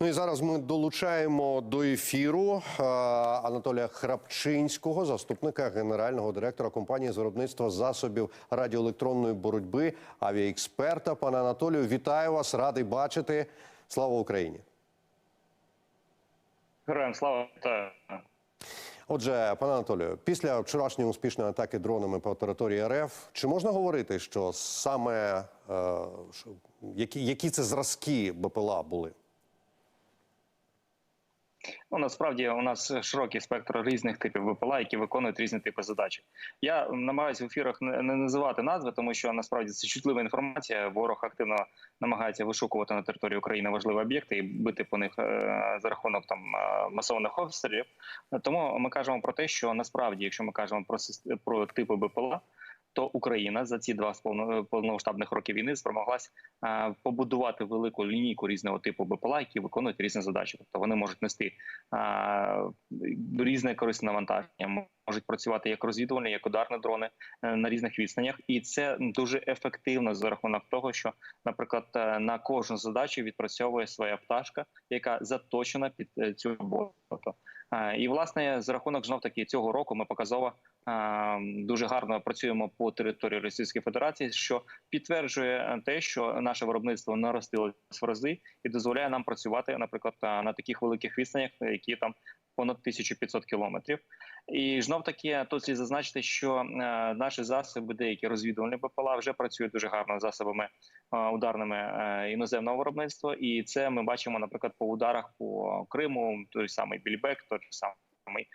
Ну і зараз ми долучаємо до ефіру е, Анатолія Храпчинського, заступника генерального директора компанії з виробництва засобів радіоелектронної боротьби, авіаексперта. Пане Анатолію, вітаю вас, радий бачити. Слава Україні! Героям слава Отже, пане Анатолію, після вчорашньої успішної атаки дронами по території РФ, чи можна говорити, що саме е, які, які це зразки БПЛА були? Ну насправді у нас широкий спектр різних типів ВПЛА, які виконують різні типи задач. Я намагаюся в ефірах не називати назви, тому що насправді це чутлива інформація. Ворог активно намагається вишукувати на території України важливі об'єкти і бити по них е, за рахунок там е, масованих обстрілів. Тому ми кажемо про те, що насправді, якщо ми кажемо про про типи БПЛА. То Україна за ці два полно- повномасштабних роки війни спромоглась е, побудувати велику лінійку різного типу БПЛА, які виконують різні задачі. Тобто вони можуть нести е, різне корисне навантаження, можуть працювати як розвідувальні, як ударні дрони е, на різних відстанях, і це дуже ефективно за рахунок того, що, наприклад, е, на кожну задачу відпрацьовує своя пташка, яка заточена під е, цю роботу. І власне за рахунок знов таки цього року ми показово дуже гарно працюємо по території Російської Федерації, що підтверджує те, що наше виробництво наростило в рази і дозволяє нам працювати, наприклад, на таких великих відстанях, які там понад 1500 кілометрів. І знов таки тут слід зазначити, що е, наші засоби, деякі розвідувальні БПЛА, вже працюють дуже гарно засобами е, ударними е, іноземного виробництва, і це ми бачимо, наприклад, по ударах по Криму, той самий Більбек, той самий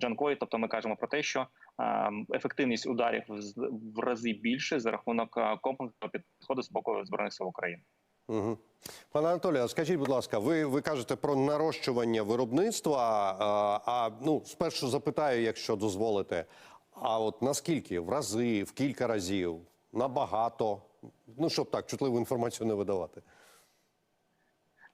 Джанкой. Тобто, ми кажемо про те, що ефективність ударів з- в рази більше за рахунок комплексного підходу з боку збройних сил України. Угу. Пане Анатолію, скажіть, будь ласка, ви, ви кажете про нарощування виробництва. А, а ну, спершу запитаю, якщо дозволите. А от наскільки? В рази, в кілька разів, набагато? Ну, щоб так, чутливу інформацію не видавати.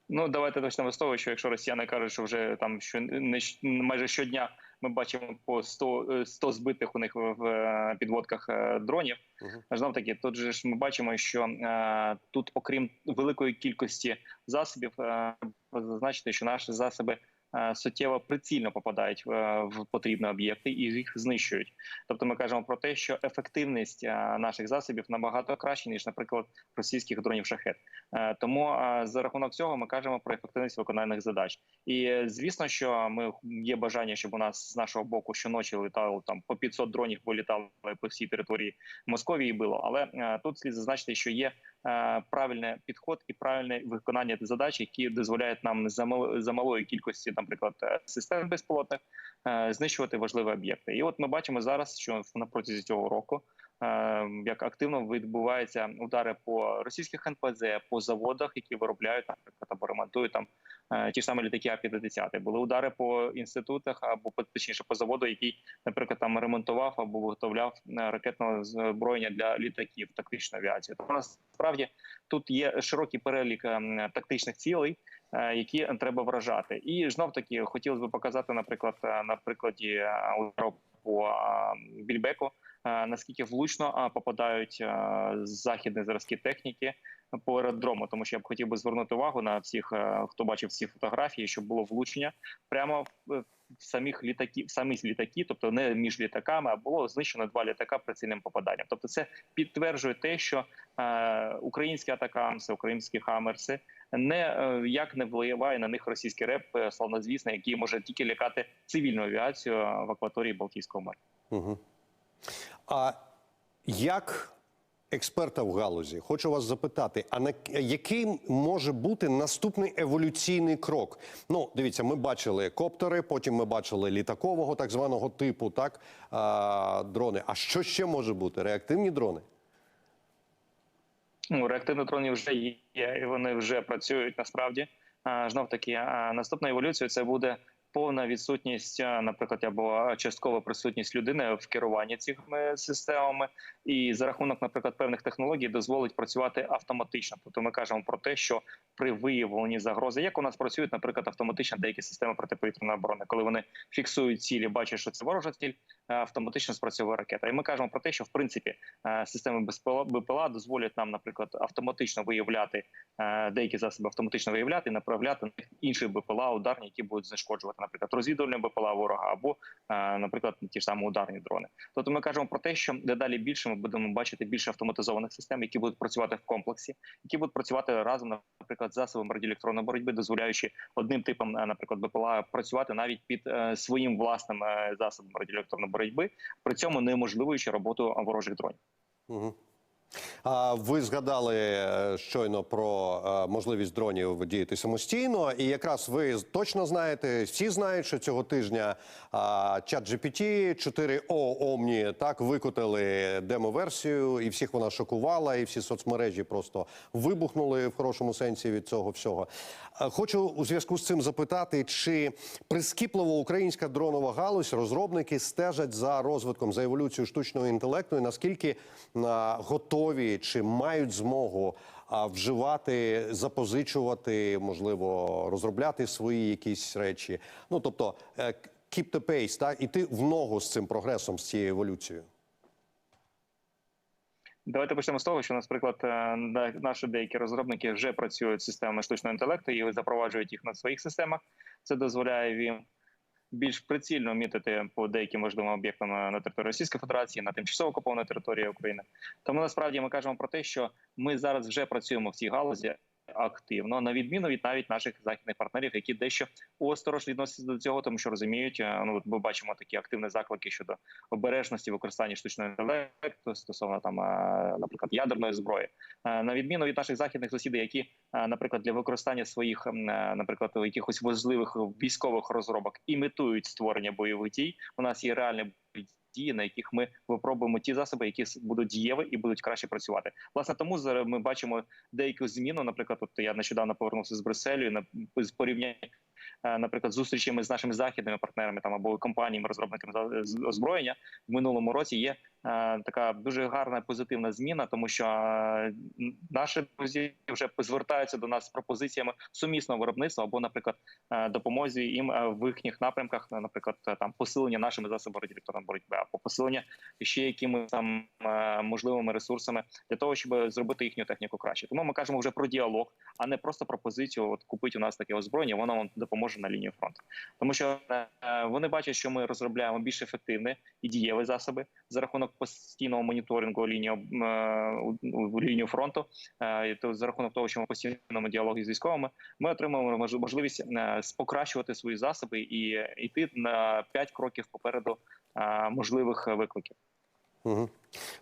Ну давайте почнемо з того, що якщо росіяни кажуть, що вже там що не майже щодня ми бачимо по 100, е, 100 збитих у них в в, е, підводках е, дронів. Угу. Знов таки, тут же ж ми бачимо, що е, тут, окрім великої кількості засобів, е, зазначити, що наші засоби. Е, Суттєво прицільно попадають в, потрібні об'єкти і їх знищують. Тобто, ми кажемо про те, що ефективність е, наших засобів набагато краще ніж, наприклад, російських дронів шахет. Е, Тому за рахунок цього ми кажемо про ефективність викональних задач. І звісно, що ми є бажання, щоб у нас з нашого боку щоночі літало там по 500 дронів, політали по всій території Московії. Було, але тут слід зазначити, що є правильний підход і правильне виконання задач, які дозволяють нам за мал- за малої кількості, наприклад, е, систем безпілотних е, знищувати важливі об'єкти. І от ми бачимо зараз, що на протязі цього року е, як активно відбуваються удари по російських НПЗ, по заводах, які виробляють, наприклад, або ремонтують там ті ж самі літаки А-50. Були удари по інститутах або точніше по заводу, який, наприклад, там ремонтував або виготовляв е, ракетне зброєння для літаків, тактичної авіації. Тому насправді тут є широкий перелік е, тактичних цілей. е, Які треба вражати, і знов таки хотілося б показати, наприклад, е, на прикладі е, по е, більбеку, наскільки влучно попадають західні зразки техніки по аеродрому, тому що я б хотів би звернути увагу на всіх, хто бачив ці фотографії, щоб було влучення прямо в самих літаки, в самі літаки, тобто не між літаками, а було знищено два літака прицільним попаданням. Тобто, це підтверджує те, що е, українські атакамси, українські хамерси не е, як не впливає на них російський реп, е, славнозвісний, який може тільки лякати цивільну авіацію в акваторії Балтійського моря. Угу. А як експерта в галузі, хочу вас запитати: а на який може бути наступний еволюційний крок? Ну, дивіться, ми бачили коптери, потім ми бачили літакового так званого типу, так а, дрони. А що ще може бути? Реактивні дрони? Ну, реактивні дрони вже є, і вони вже працюють насправді. Знов таки, а, наступна еволюція це буде повна відсутність, е, наприклад, або часткова присутність людини в керуванні цими системами, і за рахунок, наприклад, певних технологій дозволить працювати автоматично. Тобто, ми кажемо про те, що при виявленні загрози, як у нас працюють, наприклад, автоматично деякі системи протиповітряної оборони, коли вони фіксують цілі, бачать, що це ворожа ціль, е, автоматично спрацьовує ракета. І ми кажемо про те, що в принципі е, системи БПЛА, дозволять нам, наприклад, автоматично виявляти е, деякі засоби, автоматично виявляти і направляти на інші БПЛА ударні, які будуть знешкоджувати, наприклад, розвідувальні БПЛА ворога або, е, наприклад, ті ж самі ударні дрони. Тобто, ми кажемо про те, що дедалі більше ми будемо бачити більше автоматизованих систем, які будуть працювати в комплексі, які будуть працювати разом, наприклад, з засобами радіоелектронної боротьби, дозволяючи одним типом, е, наприклад, БПЛА працювати навіть під е, своїм власним засобом радіоелектронної боротьби, при цьому неможливуючи роботу ворожих дронів. Угу. А ви згадали е, щойно про е, можливість дронів діяти самостійно, і якраз ви точно знаєте, всі знають, що цього тижня чат GPT 4O Omni так викотили демо-версію, і всіх вона шокувала, і всі соцмережі просто вибухнули в хорошому сенсі від цього всього. Е, Хочу у зв'язку з цим запитати, чи прискіпливо українська дронова галузь розробники стежать за розвитком за еволюцією штучного інтелекту, і наскільки а, готові чи мають змогу вживати, запозичувати, можливо, розробляти свої якісь речі. Ну тобто е, keep the pace, так іти в ногу з цим прогресом, з цією еволюцією. Давайте почнемо з того, що, наприклад, е, наші деякі розробники вже працюють з системами штучного інтелекту і запроваджують їх на своїх системах. Це дозволяє їм більш прицільно мітити по деяким важливим об'єктам на на території Російської Федерації, на тимчасово окупованій території України. Тому насправді ми кажемо про те, що ми зараз вже працюємо в цій галузі. Активно на відміну від навіть наших західних партнерів, які дещо осторож відносяться до цього, тому що розуміють, е, ну ми бачимо такі активні заклики щодо обережності використання штучного інтелекту стосовно там, е, наприклад, ядерної зброї, Е, на відміну від наших західних сусідів, які, наприклад, для використання своїх, наприклад, якихось важливих військових розробок імітують створення бойових дій. У нас є бойові дії, на яких ми випробуємо ті засоби, які будуть дієві і будуть краще працювати. Власне, тому зараз ми бачимо деяку зміну. Наприклад, от я нещодавно повернувся з Брюсселю на з порівняння. е, Наприклад, зустрічами з нашими західними партнерами там або компаніями, розробниками озброєння в минулому році є така дуже гарна позитивна зміна, тому що е, наші друзі вже звертаються до нас з пропозиціями сумісного виробництва або, наприклад, е, допомозі їм е, в їхніх напрямках, е, наприклад, е, там посилення нашими засобами радіоелектронної боротьби, або посилення ще якимись там е, можливими ресурсами для того, щоб зробити їхню техніку краще. Тому ми кажемо вже про діалог, а не просто пропозицію. От купить у нас таке озброєння, воно вам допоможе на лінії фронту, тому що е, вони бачать, що ми розробляємо більш ефективні і дієві засоби за рахунок постійного моніторингу лінії е, лінію фронту. Е, то за рахунок того, що ми постійному діалогу з військовими, ми отримуємо можливість е, покращувати свої засоби і йти на 5 кроків попереду можливих викликів. Угу.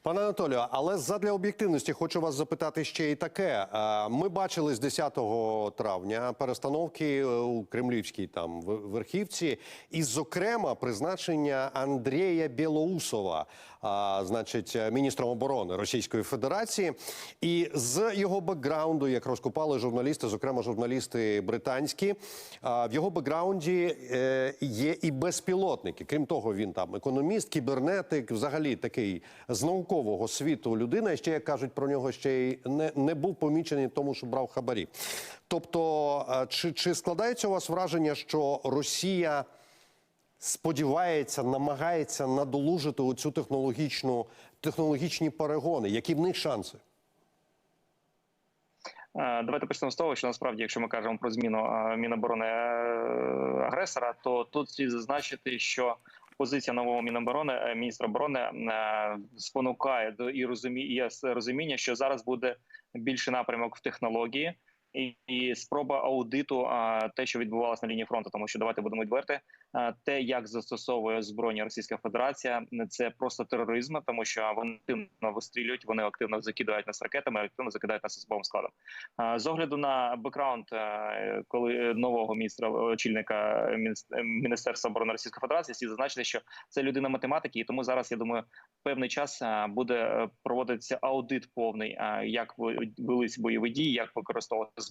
Пане Анатолію, але задля об'єктивності хочу вас запитати ще і таке. Ми бачили з 10 травня перестановки е, у кремлівській там верхівці, і, зокрема, призначення Андрія Білоусова, значить, міністром оборони Російської Федерації. І з його бекграунду, як розкопали журналісти, зокрема журналісти британські, в його бекграунді е, є і безпілотники. Крім того, він там економіст, кібернетик, взагалі такий з наукового світу людина. Ще як кажуть про нього, ще й не, не був помічений тому, що брав хабарі. Тобто, е, чи, чи складається у вас враження, що Росія сподівається, намагається надолужити оцю технологічну технологічні перегони? Які в них шанси? Е, Давайте почнемо з того, що насправді, якщо ми кажемо про зміну е, міноборони агресора, то тут слід зазначити, що позиція нового міноборони е, міністра оборони е, спонукає до і розуміє розуміння, що зараз буде більше напрямок в технології. І, і спроба аудиту а, те, що відбувалося на лінії фронту, тому що давайте будемо відверти, а, те, як застосовує збройня Російська Федерація, це просто тероризм, тому що вони активно вистрілюють, вони активно закидають нас ракетами, активно закидають нас особовим складом. А, З огляду на бекграунд, е, коли нового міністра очільника Мініс- Міністерства оборони Російської Федерації, слід зазначити, що це людина математики, і тому зараз я думаю, певний час буде проводитися аудит повний, е, як велись бойові дії, як використовувати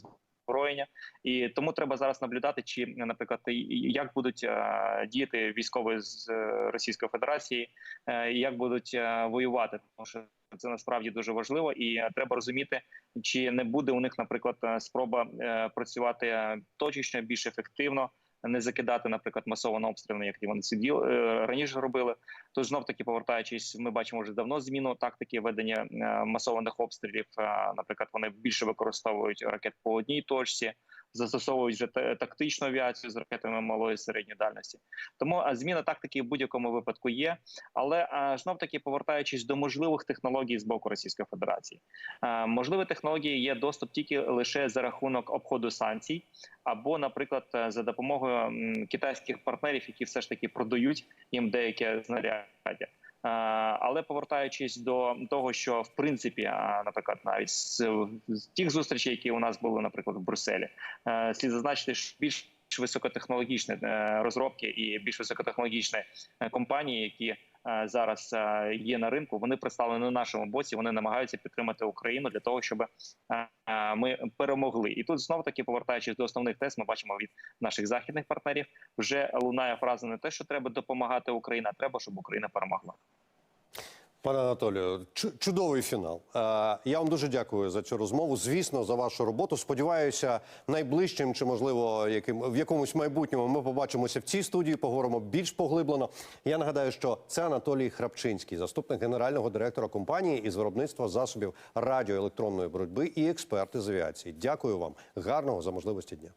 озброєння, і тому треба зараз наблюдати, чи, наприклад, як будуть е, діяти військові з е, Російської Федерації, е, як будуть воювати, тому що це насправді дуже важливо, і треба розуміти, чи не буде у них, наприклад, спроба працювати точечно, більш ефективно. Не закидати, наприклад, масово обстріли, як вони сиділи діл е, раніше робили. Тож знов таки повертаючись, ми бачимо вже давно зміну тактики ведення е, масованих обстрілів. Е, Наприклад, вони більше використовують ракет по одній точці, застосовують вже та- тактичну авіацію з ракетами малої і середньої дальності. Тому зміна тактики в будь-якому випадку є. Але знов таки повертаючись до можливих технологій з боку Російської Федерації, можливі технології є доступ тільки лише за рахунок обходу санкцій, або, наприклад, е, за допомогою китайських партнерів, які все ж таки продають їм деяке знаряддя. Е, Але повертаючись до того, що в принципі, наприклад, навіть з, тих зустрічей, які у нас були, наприклад, в Брюсселі, е, слід зазначити, що більш високотехнологічні е, розробки і більш високотехнологічні компанії, які зараз е, є на ринку, вони представлені на нашому боці. Вони намагаються підтримати Україну для того, щоб е, е, ми перемогли. І тут знов таки повертаючись до основних тез, ми бачимо від наших західних партнерів, вже лунає фраза не те, що треба допомагати Україні, а треба, щоб Україна перемогла. Пане Анатолію, чу- чудовий фінал. Е, Я вам дуже дякую за цю розмову. Звісно, за вашу роботу. Сподіваюся, найближчим чи можливо яким в якомусь майбутньому ми побачимося в цій студії. Поговоримо більш поглиблено. Я нагадаю, що це Анатолій Храпчинський, заступник генерального директора компанії із виробництва засобів радіоелектронної боротьби і експерт із авіації. Дякую вам. Гарного за можливості дня.